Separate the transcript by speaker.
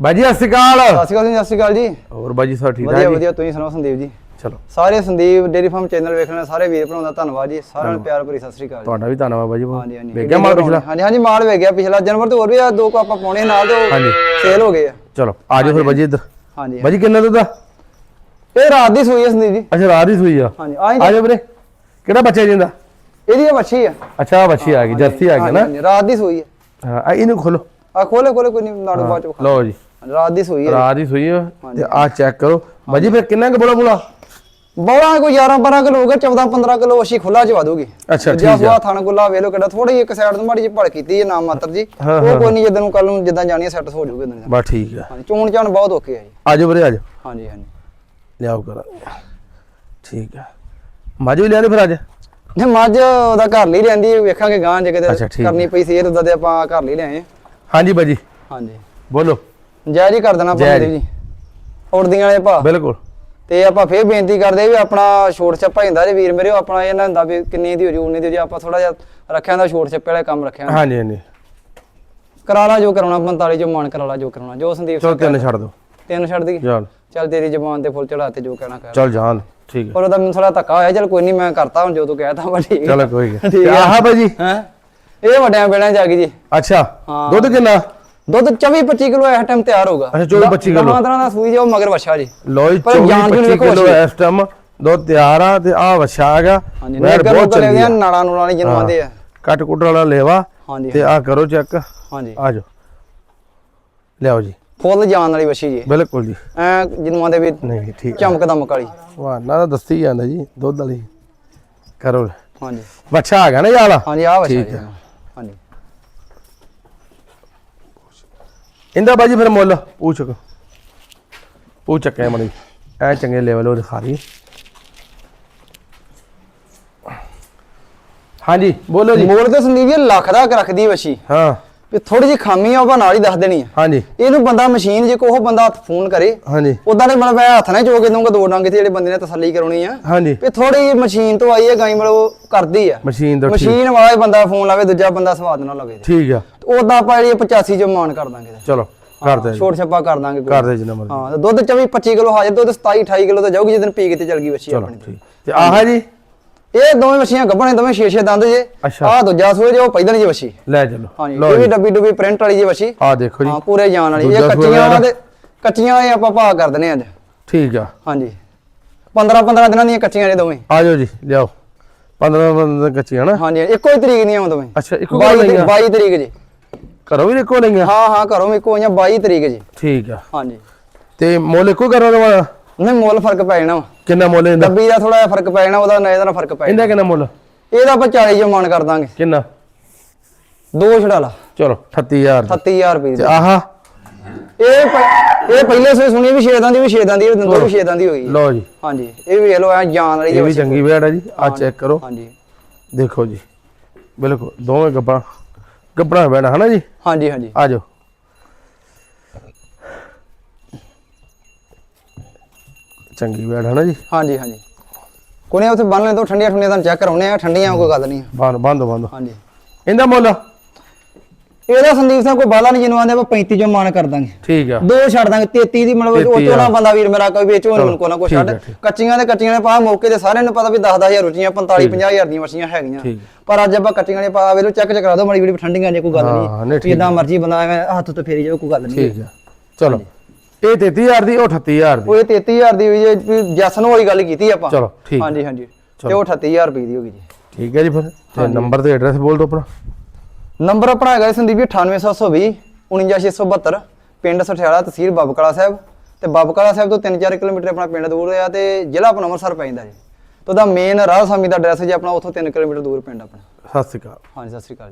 Speaker 1: ਬਾਜੀ ਸਤਿ ਸ਼੍ਰੀ ਅਕਾਲ।
Speaker 2: ਸਤਿ ਸ਼੍ਰੀ ਅਕਾਲ ਜੀ ਸਤਿ ਸ਼੍ਰੀ ਅਕਾਲ ਜੀ।
Speaker 1: ਹੋਰ ਬਾਜੀ ਸਭ ਠੀਕ
Speaker 2: ਵਧੀਆ
Speaker 1: ਠਾਕ ਜੀ?
Speaker 2: ਵਧੀਆ ਤੁਸੀਂ ਸੁਣਾਓ ਸੰਦੀਪ ਜੀ?
Speaker 1: ਚਲੋ।
Speaker 2: ਸਾਰੇ ਸੰਦੀਪ ਡੇਰੀ ਫਾਰਮ ਚੈਨਲ ਵੇਖਣ ਵਾਲੇ ਸਾਰੇ ਵੀਰ ਭਰਾਵਾਂ ਦਾ ਧੰਨਵਾਦ ਜੀ। ਸਾਰਿਆਂ ਨੂੰ ਪਿਆਰ ਭਰੀ ਸਤਿ ਸ਼੍ਰੀ ਅਕਾਲ
Speaker 1: ਤੁਹਾਡਾ ਵੀ ਧੰਨਵਾਦ ਬਾਜੀ
Speaker 2: ਹਾਂਜੀ ਹਾਂਜੀ।
Speaker 1: ਵੇਖਿਆ ਮਾਲ ਪਿਛਲਾ?
Speaker 2: ਹਾਂਜੀ ਹਾਂਜੀ ਮਾਲ ਵੇਖ ਗਿਆ ਪਿਛਲਾ। ਜਨਵਰ ਤੇ ਹੋਰ ਵੀ ਆ ਦੋ ਕੋ ਆਪਾਂ ਪਾਉਣੇ ਨਾਲ ਤੇ
Speaker 1: ਹਾਂਜੀ।
Speaker 2: ਸੇਲ ਹੋ ਗਏ ਆ।
Speaker 1: ਚਲੋ ਆ ਜਾਓ ਫਿਰ ਬਾਜੀ ਇੱਧਰ।
Speaker 2: ਹਾਂਜੀ।
Speaker 1: ਬਾਜੀ ਕਿੰਨਾ ਦੁੱਧ ਆ?
Speaker 2: ਇਹ ਰਾਤ ਦੀ ਸੂਈ ਹੈ ਸੰਦੀਪ ਜੀ।
Speaker 1: ਅੱਛਾ ਰਾਤ ਦੀ ਸੂਈ ਆ।
Speaker 2: ਹਾਂਜੀ
Speaker 1: ਆ ਜਾਓ ਵੀਰੇ। ਕਿਹੜਾ ਬੱਚਾ ਜਿੰਦਾ
Speaker 2: ਇਹਦੀ? ਇਹ ਵੱਛੀ ਆ।
Speaker 1: ਅੱਛਾ ਬੱਚੀ ਆ ਗਈ ਜਰਸੀ ਆ ਗਈ ਨਾ।
Speaker 2: ਰਾਤ ਦੀ ਸੂਈ ਹੈ
Speaker 1: ਹਾਂ ਆ ਇਹਨੂੰ ਖੋਲੋ।
Speaker 2: ਆ ਖੋਲੇ ਖੋਲੇ ਕੋਈ ਨਹੀਂ ਨਾੜੂ ਬਾਅਦ ਚ
Speaker 1: ਲਓ ਜੀ।
Speaker 2: ਰਾਤ ਦੀ ਸੂਈ ਹੈ
Speaker 1: ਰਾਤ ਦੀ ਸੂਈ ਆ। ਤੇ ਆ ਚੈੱਕ ਕਰੋ। ਬਾਜੀ ਫਿਰ ਕਿੰਨਾ ਕੁ ਬੋਲਾ ਬੋਲਾ?
Speaker 2: ਬੋਲਾ ਕੋਈ 11 12 ਕਿਲੋ ਹੋਊਗਾ 14 15 ਕਿਲੋ ਅਸ਼ੀ ਖੁੱਲਾ ਚਵਾ ਦੂਗੀ
Speaker 1: ਅੱਛਾ,
Speaker 2: ਜਿਆ
Speaker 1: ਠੀਕ ਆ।
Speaker 2: ਸੁਆ ਥਣ ਗੁੱਲਾ ਵੇਲੋ ਕਿੱਡਾ ਥੋੜੀ ਇੱਕ ਸਾਈਡ ਤੋਂ ਮਾੜੀ ਜਿਹੀ ਭੜ ਕੀਤੀ ਹੈ ਨਾਮ ਮਾਤਰ ਜੀ।
Speaker 1: ਹਾਂ,
Speaker 2: ਉਹ ਕੋਈ ਨਹੀਂ ਜਦੋਂ ਨੂੰ ਕੱਲ ਨੂੰ ਜਿੱਦਾਂ ਜਾਣੀ ਸੈੱਟ ਹੋ ਜਾਊਗਾ ਦਿਨ
Speaker 1: ਬਸ ਠੀਕ
Speaker 2: ਹਾਂਜੀ ਚੋਣ ਚਾਣ ਬਹੁਤ ਓਕੇ ਹੈ ਜੀ।
Speaker 1: ਆ ਜਾਓ ਵੀਰੇ ਆ ਜਾਓ
Speaker 2: ਹਾਂਜੀ ਹਾਂਜੀ।
Speaker 1: ਲਿਆਓ ਕਰਾਂ ਠੀਕ ਆ। ਮਾਜੀ ਲਿਆ ਦੇ ਫਿਰ ਅੱਜ?
Speaker 2: ਨੇ ਮੱਝ ਉਹਦਾ ਘਰ ਲਈ ਰਹਿੰਦੀ ਹੈ, ਵੇਖਾਂਗੇ ਗਾਂ ਜੇ ਕਿਤੇ ਕਰਨੀ ਪਈ ਸੀ ਇਹ ਤਾਂ ਉਹਦੇ ਆਪਾਂ ਘਰ ਲਈ ਲਿਆਏ ਹਾਂ।
Speaker 1: ਹਾਂਜੀ ਬਾਜੀ।
Speaker 2: ਹਾਂਜੀ।
Speaker 1: ਬੋਲੋ।
Speaker 2: ਜੈ ਜੀ ਕਰ ਦੇਣਾ
Speaker 1: ਜੈ
Speaker 2: ਜੀ ਉੜਦੀਆਂ ਵਾਲੇ ਭਾ।
Speaker 1: ਬਿਲਕੁਲ।
Speaker 2: ਤੇ ਆਪਾਂ ਫੇਰ ਬੇਨਤੀ ਕਰਦੇ ਵੀ ਆਪਣਾ ਛੋਟ ਛੱਪਾ ਹੁੰਦਾ ਜੇ ਵੀਰ ਮੇਰੇ ਉਹ ਆਪਣਾ ਇਹਨਾਂ ਹੁੰਦਾ ਵੀ ਕਿੰਨੀ ਦੀ ਹੋ ਜੂ ਉਨੀ ਦੀ ਹੋ ਜੂ ਆਪਾਂ ਥੋੜਾ ਜਿਹਾ ਰੱਖਿਆ ਦਾ ਛੋਟ ਛੱਪੇ ਵਾਲਾ ਕੰਮ ਰੱਖਿਆ
Speaker 1: ਹਾਂਜੀ ਹਾਂਜੀ।
Speaker 2: ਕਰਾ ਲਾ ਜੋ ਕਰਾਉਣਾ 45 ਜੋ ਮਨ ਕਰਾ ਲਾ ਜੋ ਕਰਾਉਣਾ ਜੋ ਸੰਦੀਪ
Speaker 1: ਚਲੋ ਤਿੰਨ ਛੱਡ ਦਿਓ।
Speaker 2: ਤਿੰਨ ਛੱਡ ਦੀ।
Speaker 1: ਚੱਲ
Speaker 2: ਚੱਲ ਤੇਰੀ ਜ਼ਬਾਨ ਤੇ ਫੁੱਲ ਚੜਾ ਤੇ ਜੋ ਕਹਿਣਾ ਕਰ
Speaker 1: ਚੱਲ ਜਾਨ ਠੀਕ ਹੈ।
Speaker 2: ਪਰ ਉਹਦਾ ਮੈਨੂੰ ਥੋੜਾ ਧੱਕਾ ਹੋਇਆ ਚੱਲ ਕੋਈ ਨਹੀਂ ਮੈਂ ਕਰਤਾ ਹੁਣ ਜੋ ਤੂੰ ਕਹਿਤਾ ਵਾ ਠੀਕ
Speaker 1: ਚਲੋ ਕੋਈ
Speaker 2: ਠੀਕ।
Speaker 1: ਆਹ ਬਾਜੀ
Speaker 2: ਹੈ? ਇਹ ਵੱਡਿਆਂ ਬੇੜਿਆਂ ਚ ਆ ਗਈ ਜੀ।
Speaker 1: ਅੱਛਾ।
Speaker 2: ਹਾਂ।
Speaker 1: ਦੁੱਧ ਕਿੰਨਾ?
Speaker 2: ਦੁੱਧ 24 25 ਕਿਲੋ ਇਸ ਟਾਈਮ ਤਿਆਰ ਹੋਊਗਾ।
Speaker 1: ਅੱਛਾ, 24 25 ਕਿਲੋ।
Speaker 2: ਤਰ੍ਹਾਂ ਦਾ ਸੂਈ ਜੋ ਮਗਰ ਵਛਾ ਜੀ।
Speaker 1: ਲੋਈ
Speaker 2: ਪਰ
Speaker 1: 24
Speaker 2: ਜਾਨ ਜੂਨ
Speaker 1: 25
Speaker 2: ਵੇਖੋ
Speaker 1: ਕਿਲੋ। ਇਸ ਟਾਈਮ ਦੁੱਧ ਤਿਆਰ ਆ ਤੇ ਆ ਵਛਾ ਹੈਗਾ
Speaker 2: ਹਾਂਜੀ
Speaker 1: ਵੈੜ
Speaker 2: ਨੇਕਰ
Speaker 1: ਬਹੁਤ
Speaker 2: ਨੂੰ
Speaker 1: ਚੰਗੀ
Speaker 2: ਚਲੇ
Speaker 1: ਆ।
Speaker 2: ਨਾਲਾਂ ਨੂਲਾਂ ਵਾਲੀ ਜਿਹਨੂੰ ਆਂਦੇ ਆ।
Speaker 1: ਕੱਟ ਕੁੱਟ ਵਾਲਾ ਲੇਵਾ
Speaker 2: ਹਾਂਜੀ।
Speaker 1: ਤੇ ਆ ਕਰੋ ਚੈੱਕ।
Speaker 2: ਹਾਂਜੀ।
Speaker 1: ਆ ਜਾਓ। ਲਿਆਓ ਜੀ।
Speaker 2: ਫੁੱਲ ਜਾਨ ਵਾਲੀ ਵਛੀ ਜੀ।
Speaker 1: ਬਿਲਕੁਲ ਜੀ।
Speaker 2: ਐ ਜਿਹਨੂੰ ਆਂਦੇ ਵੀ
Speaker 1: ਨਹੀਂ ਠੀਕ ਆ।
Speaker 2: ਚਮਕ ਦਮਕ ਵਾਲੀ।
Speaker 1: ਵਾਹ ਨਾ ਦੱਸੀ ਜਾਂਦਾ ਜੀ ਦੁੱਧ ਵਾਲੀ। ਕਰੋ।
Speaker 2: ਹਾਂਜੀ।
Speaker 1: ਵਛਾ ਹੈਗਾ ਨਾ ਇਹ ਵਾਲਾ?
Speaker 2: ਹਾਂਜੀ ਆ ਵਛਾ
Speaker 1: ਠੀਕ
Speaker 2: ਜੀ।
Speaker 1: ਆ।
Speaker 2: ਹਾਂਜੀ।
Speaker 1: ਇੰਦਾ ਬਾਜੀ ਫਿਰ ਮੁੱਲ ਪੁੱਛ ਪੁੱਛ ਚੱਕਿਆ ਮਣੀ ਐ ਚੰਗੇ ਲੈਵਲ ਉਹ ਦਿਖਾ ਰਹੀ ਹਾਂਜੀ ਬੋਲੋ ਜੀ।
Speaker 2: ਮੋੜ ਤੇ ਸੰਦੀਪ ਜੀ ਲੱਖ ਦਾ ਰੱਖਦੀ ਵਛੀ।
Speaker 1: ਹਾਂ।
Speaker 2: ਵੀ ਥੋੜੀ ਜਿਹੀ ਖਾਮੀ ਆ ਉਹ ਨਾਲ ਹੀ ਦੱਸ ਦੇਣੀ ਆ।
Speaker 1: ਹਾਂਜੀ।
Speaker 2: ਇਹਨੂੰ ਬੰਦਾ ਮਸ਼ੀਨ ਜੇ ਕੋਹ ਬੰਦਾ ਹੱਥ ਫੋਨ ਕਰੇ
Speaker 1: ਹਾਂਜੀ।
Speaker 2: ਉਦਾਂ ਦੇ ਮਤਲਬ ਮੈਂ ਹੱਥ ਨਾਲ ਚੋ ਕੇ ਦਊਂਗਾ ਦੋ ਡੰਗ ਤੇ ਜਿਹੜੇ ਬੰਦੇ ਨੇ ਤਸੱਲੀ ਕਰਾਉਣੀ ਆ।
Speaker 1: ਹਾਂਜੀ।
Speaker 2: ਵੀ ਥੋੜੀ ਮਸ਼ੀਨ ਤੋਂ ਆਈ ਹੈ ਗਾਈ ਮਤਲਬ ਕਰਦੀ ਆ।
Speaker 1: ਮਸ਼ੀਨ ਤੋਂ
Speaker 2: ਮਸ਼ੀਨ ਵਾਲਾ ਬੰਦਾ ਫੋਨ ਲਾਵੇ ਦੂਜਾ ਬੰਦਾ ਸਵਾਦ ਨਾ ਲਵੇ।
Speaker 1: ਠੀਕ ਆ।
Speaker 2: ਉਦਾਂ ਆਪਾਂ ਜਿਹੜੀ 85 ਚ ਮਾਨ ਕਰ ਦਾਂਗੇ ਇਹਦਾ।
Speaker 1: ਚਲੋ ਕਰ ਦੇ
Speaker 2: ਛੋਟ ਛੱਪਾ ਕਰ ਦਾਂਗੇ ਕੋਈ।
Speaker 1: ਕਰ ਦੇ ਜਿੰਨਾ ਮਰਜ਼ੀ
Speaker 2: ਹਾਂ ਤੇ ਦੁੱਧ 24 25 ਕਿਲੋ ਹਾਜ਼ਰ ਦੁੱਧ 27 28 ਕਿਲੋ ਤੇ ਜਾਊਗੀ ਜਦੋਂ ਪੀ ਕੇ ਤੇ ਚਲ ਗਈ
Speaker 1: ਚਲੋ
Speaker 2: ਆਪਣੀ
Speaker 1: ਠੀਕ। ਤੇ ਆਹ ਜੀ?
Speaker 2: ਇਹ ਦੋਵੇਂ ਵੱਛੀਆਂ ਗੱਭਣੇ ਦੋਵੇਂ 6-6 ਦੰਦ ਜੇ।
Speaker 1: ਅੱਛਾ।
Speaker 2: ਆਹ ਦੂਜਾ ਸੂਏ ਜੇ ਉਹ ਪਹਿਲਾਂ ਜੀ ਵੱਛੀ।
Speaker 1: ਲੈ ਚਲੋ।
Speaker 2: ਹਾਂਜੀ
Speaker 1: ਲਓ
Speaker 2: ਇਹ ਵੀ
Speaker 1: ਜੀ।
Speaker 2: ਡੱਬੀ ਡੁੱਬੀ ਪ੍ਰਿੰਟ ਵਾਲੀ ਜੀ ਵੱਛੀ।
Speaker 1: ਆ ਦੇਖੋ ਜੀ।
Speaker 2: ਹਾਂ ਪੂਰੇ ਜਾਨ ਵਾਲੀ।
Speaker 1: ਦੂਜਾ
Speaker 2: ਇਹ
Speaker 1: ਸੂਆ
Speaker 2: ਕੱਚੀਆਂ
Speaker 1: ਵਾਲਾ।
Speaker 2: ਦੇ ਕੱਚੀਆਂ ਇਹ ਆਪਾਂ ਭਾਅ ਕਰ ਦਨੇ ਅੱਜ।
Speaker 1: ਠੀਕ ਆ।
Speaker 2: ਹਾਂਜੀ। 15-15 ਦਿਨਾਂ ਦੀਆਂ ਕੱਚੀਆਂ ਨੇ ਦੋਵੇਂ।
Speaker 1: ਆ ਜਾਓ ਜੀ ਲਿਆਓ। 15 15 ਕੱਚੀਆਂ ਨਾ।
Speaker 2: ਹਾਂਜੀ ਇੱਕੋ ਹੀ ਤਰੀਕ ਦੀਆਂ ਉਹ ਦੋਵੇਂ।
Speaker 1: ਅੱਛਾ ਇੱਕੋ
Speaker 2: 22
Speaker 1: ਲਈਆਂ
Speaker 2: 22 ਤਰੀਕ ਜੀ।
Speaker 1: ਕਰੋ ਵੀ ਇੱਕੋ ਲਈਆਂ?
Speaker 2: ਹਾਂ ਹਾਂ ਘਰੋਂ ਵੀ ਇੱਕੋ ਆਈਆਂ 22 ਤਰੀਕ ਜੀ।
Speaker 1: ਠੀਕ ਆ।
Speaker 2: ਹਾਂਜੀ।
Speaker 1: ਤੇ ਮੁੱਲ ਇੱਕੋ ਕਰਨਾ ਦਵਾ
Speaker 2: ਨਹੀਂ ਮੁੱਲ ਫ਼ਰਕ ਪੈ ਜਾਣਾ।
Speaker 1: ਕਿੰਨਾ ਮੁੱਲ ਇਹਦਾ?
Speaker 2: ਡੱਬੀ ਦਾ ਥੋੜਾ ਜਿਹਾ ਫ਼ਰਕ ਪੈ ਜਾਣਾ ਉਹਦਾ ਨਾ ਇਹਦਾ ਫ਼ਰਕ ਪੈ ਜਾਣਾ।
Speaker 1: ਇਹਦਾ ਕਿੰਨਾ ਮੁੱਲ?
Speaker 2: ਇਹਦਾ ਆਪਾਂ 40 ਜੋ ਮਾਨ ਕਰ ਦਾਂਗੇ।
Speaker 1: ਕਿੰਨਾ?
Speaker 2: ਦੋ ਛੜਾ ਲਾ।
Speaker 1: ਚਲੋ 38000 ਦੀ।
Speaker 2: 38000 ਰੁਪਏ
Speaker 1: ਤੇ
Speaker 2: ਦੀ
Speaker 1: ਆਹਾ।
Speaker 2: ਇਹ ਇਹ ਪਹਿਲੇ ਸੇ ਸੁਣੀ ਵੀ ਛੇਦਾਂ ਦੀ ਵੀ ਛੇਦਾਂ ਦੀ ਦਿੰਦੋ ਵੀ ਛੇਦਾਂ ਦੀ ਹੋਈ।
Speaker 1: ਲਓ ਜੀ।
Speaker 2: ਹਾਂਜੀ ਇਹ ਵੀ ਵੇਖ ਲਓ ਐ ਜਾਨ ਵਾਲੀ
Speaker 1: ਇਹ ਵੀ ਚੰਗੀ ਵੇੜ ਹੈ ਜੀ ਆ ਚੈੱਕ ਕਰੋ।
Speaker 2: ਹਾਂਜੀ।
Speaker 1: ਦੇਖੋ ਜੀ। ਬਿਲਕੁਲ ਦੋਵੇਂ ਗੱਪਾਂ। ਗੱਪਣਾ ਬੈਣਾ ਹਨਾ ਜੀ?
Speaker 2: ਹਾਂਜੀ ਹਾਂਜੀ।
Speaker 1: ਆ ਜਾਓ। ਚੰਗੀ ਵੇੜ ਹਨਾ ਜੀ?
Speaker 2: ਹਾਂਜੀ ਹਾਂਜੀ। ਕੋਨੇ ਉੱਥੇ ਬੰਨ ਲੈ ਤੋਂ ਠੰਡੀਆਂ ਠੰਡੀਆਂ ਤਾਂ ਚੈੱਕ ਕਰਾਉਨੇ ਆ ਠੰਡੀਆਂ ਕੋਈ ਗੱਲ ਨਹੀਂ
Speaker 1: ਬੰਦ ਬੰਦ ਬੰਦ
Speaker 2: ਹਾਂਜੀ।
Speaker 1: ਇਹਦਾ ਮੁੱਲ?
Speaker 2: ਇਹਦਾ ਸੰਦੀਪ ਸਾਹਿਬ ਕੋਈ ਬਾਲਾ ਨਹੀਂ ਜਿਹਨੂੰ ਆਂਦੇ ਆਪਾਂ 35 ਜੋ ਮਾਨ ਕਰ ਦਾਂਗੇ।
Speaker 1: ਠੀਕ ਆ।
Speaker 2: ਦੋ ਛੱਡ ਦਾਂਗੇ 33 ਦੀ ਮਤਲਬ ਉਹ
Speaker 1: 33
Speaker 2: ਚੋਂ ਨਾ ਬੰਦਾ ਵੀਰ ਮੇਰਾ ਕੋਈ ਵੇਚੋ ਉਹਨੂੰ ਕੋ ਨਾ ਕੋ ਛੱਡ।
Speaker 1: ਹੈ।
Speaker 2: ਕੱਚੀਆਂ ਦੇ ਕੱਚੀਆਂ ਨੇ ਪਾ ਮੌਕੇ ਤੇ ਸਾਰਿਆਂ ਨੂੰ ਪਤਾ ਵੀ 10 10000 ਰੁਚੀਆਂ 45 50000 ਦੀਆਂ ਮੱਛੀਆਂ ਹੈਗੀਆਂ। ਪਰ ਅੱਜ ਆਪਾਂ ਕੱਚੀਆਂ ਨੇ ਪਾ ਵੇਲੋ ਚੈੱਕ ਚਕਰਾ ਦੋ ਮਾੜੀ ਵੀੜੀ ਠੰਡੀਆਂ ਜੇ ਕੋਈ ਗੱਲ
Speaker 1: ਹਾਂ,
Speaker 2: ਨਹੀਂ
Speaker 1: ਨਹੀਂ,
Speaker 2: ਜਿੱਦਾਂ ਮਰਜ਼ੀ ਬੰਦਾ ਐਵੇਂ ਹੱਥ ਤੋਂ ਫੇਰੀ ਜਾਵੇ ਕੋਈ ਗੱਲ ਨਹੀਂ।
Speaker 1: ਠੀਕ ਆ। ਚਲੋ ਇਹ 33000 ਦੀ ਉਹ 38000 ਦੀ।
Speaker 2: ਉਹ ਇਹ 33000 ਦੀ ਹੋਈ ਹੈ ਜਸਨ ਵਾਲੀ ਗੱਲ ਕੀਤੀ ਆਪਾਂ।
Speaker 1: ਚਲੋ, ਠੀਕ।
Speaker 2: ਹਾਂਜੀ ਹਾਂਜੀ। ਤੇ ਉਹ 38000 ਰੁਪਏ ਦੀ ਹੋਗੀ ਜੀ।
Speaker 1: ਠੀਕ ਹੈ ਜੀ ਫਿਰ। ਤੇ ਨੰਬਰ ਤੇ ਐਡਰੈਸ ਬੋਲ ਦਿਓ ਆਪਣਾ।
Speaker 2: ਨੰਬਰ ਆਪਣਾ ਹੈਗਾ ਸੰਦੀਪ ਜੀ 98720 49672 ਪਿੰਡ ਸਠਿਆਲਾ ਤਹਿਸੀਲ ਬਾਬਕਲਾ ਸਾਹਿਬ। ਤੇ ਬਾਬਕਲਾ ਸਾਹਿਬ ਤੋਂ 3-4 ਕਿਲੋਮੀਟਰ ਆਪਣਾ ਪਿੰਡ ਦੂਰ ਹੈ ਤੇ ਜ਼ਿਲ੍ਹਾ ਆਪਣਾ ਅੰਮ੍ਰਿਤਸਰ ਪੈਂਦਾ ਜੀ। ਤੇ ਉਹਦਾ ਮੇਨ ਰਾਹ ਸਾਮੀ ਦਾ ਐਡਰੈਸ ਜੀ ਆਪਣਾ ਉੱਥੋਂ 3 ਕਿਲੋਮੀਟਰ ਦੂਰ ਪਿੰਡ ਆਪਣਾ।
Speaker 1: ਸਤਿ ਸ਼੍ਰੀ ਅਕਾਲ।
Speaker 2: ਹਾਂਜੀ ਸਤਿ ਸ੍ਰੀ ਅਕਾਲ